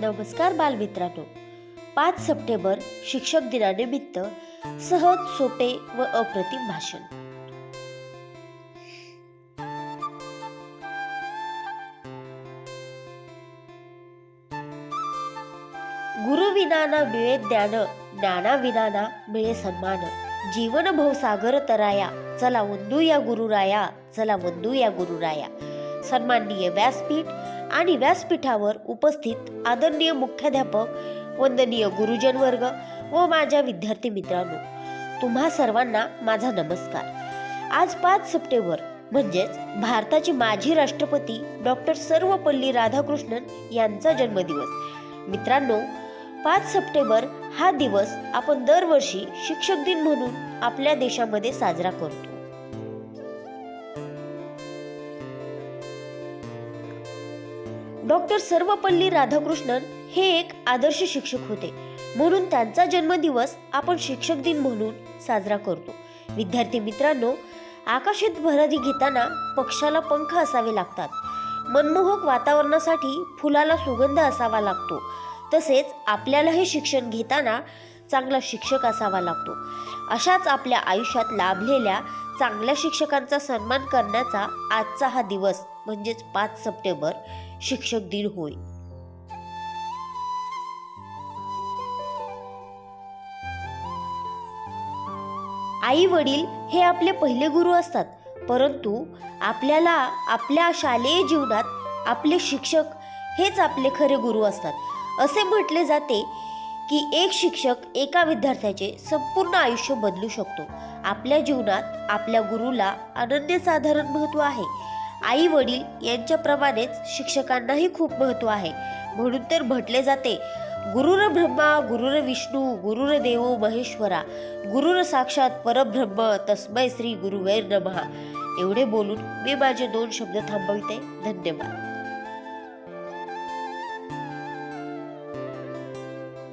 नमस्कार बालमित्रांनो. पाच सप्टेंबर शिक्षक दिनानिमित्त सहज सोपे व अप्रतिम भाषण. गुरु विनाना मिळे ज्ञान ज्ञानाविनाना मिळे सन्मान. जीवन भवसागर तराया चला वंदू या गुरुराया चला वंदू या गुरुराया. सन्माननीय व्यासपीठ आणि व्यासपीठावर उपस्थित आदरणीय मुख्याध्यापक वंदनीय गुरुजन वर्ग व माझ्या विद्यार्थी मित्रांनो तुम्हा सर्वांना माझा नमस्कार. आज पाच सप्टेंबर म्हणजेच भारताचे माजी राष्ट्रपती डॉक्टर सर्वपल्ली राधाकृष्णन यांचा जन्मदिवस. मित्रांनो पाच सप्टेंबर हा दिवस आपण दरवर्षी शिक्षक दिन म्हणून आपल्या देशामध्ये साजरा करतो. डॉक्टर सर्वपल्ली राधाकृष्णन हे एक आदर्श शिक्षक होते. म्हणून त्यांचा जन्मदिवस आपण शिक्षक दिन म्हणून साजरा करतो. विद्यार्थी मित्रांनो आकाशात भरारी घेताना पक्षाला पंख असावे लागतात. मनमोहक वातावरणासाठी फुलाला सुगंध असावा लागतो. तसेच आपल्याला हे शिक्षण घेताना चांगला शिक्षक असावा लागतो. अशाच आपल्या आयुष्यात लाभलेल्या चांगल्या शिक्षकांचा सन्मान करण्याचा आजचा हा दिवस म्हणजेच पाच सप्टेंबर शिक्षक दिन होय. आई वडील हे आपले पहिले गुरु असतात परंतु आपल्याला आपल्या शालेय जीवनात आपले शिक्षक हेच आपले खरे गुरु असतात. असे म्हटले जाते की एक शिक्षक एका विद्यार्थ्याचे संपूर्ण आयुष्य बदलू शकतो. आपल्या जीवनात आपल्या गुरुला अनन्यसाधारण महत्त्व आहे. आई वडील यांच्याप्रमाणेच शिक्षकांनाही खूप महत्त्व आहे. म्हणून तर म्हटले जाते गुरुर ब्रह्मा गुरुर विष्णू गुरुर देवो महेश्वरा गुरुर साक्षात परब्रह्म तस्मै श्री गुरुवैर नमः. एवढे बोलून मी माझे दोन शब्द थांबविते. धन्यवाद.